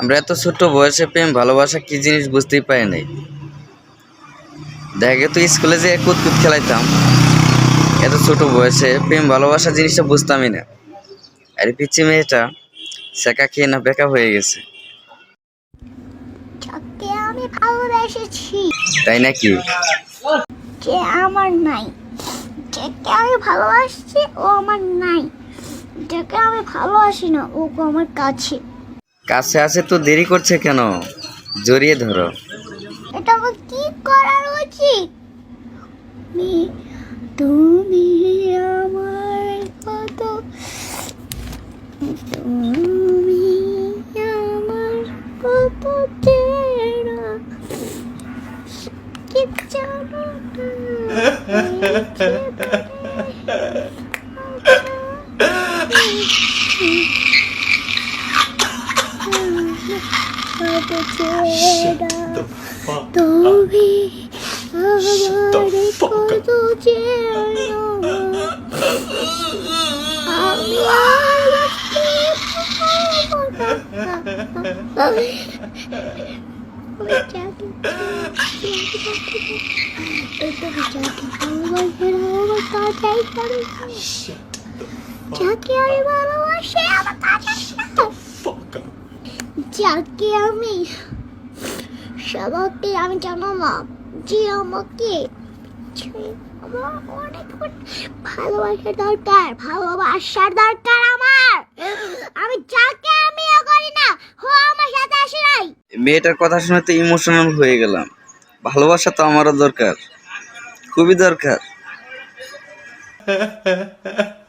আমরা এত ছোট বয়সে প্রেম ভালোবাসা কি জিনিস বুঝতেই পারি নাই। দেখে তো স্কুলে যে কুত কুত খেলাইতাম। এত ছোট বয়সে প্রেম ভালোবাসা জিনিসটা বুঝতামই না। আর পিচ্ছি মেয়েটা সেকা খেয়ে না বেকা হয়ে গেছে। আমি ভালোবেসেছি। তাই নাকি? যে আমার নাই। যাকে আমি ভালোবাসছি ও আমার নাই। যাকে আমি ভালোবাসি না ও আমার কাছে। কাছে আছে তো দেরি করছে কেন? জড়িয়ে ধরো। এটা কি করার উচিত? তুমি- আমার কত? তুমি আমার কত চেনা? কি জানো তুমি আমার কত যাকে আমি ভালোবাসি আমার কাছে যাকে আমি সবাইকে আমি জানালাম যে আমাকে আমার অনেক ভালোবাসার দরকার ভালোবাসার দরকার আমার। আমি যাকে আমি করি না হো আমার সাথে আসে নাই। মেয়েটার কথা শুনে তো ইমোশনাল হয়ে গেলাম। ভালোবাসা তো আমারও দরকার খুবই দরকার।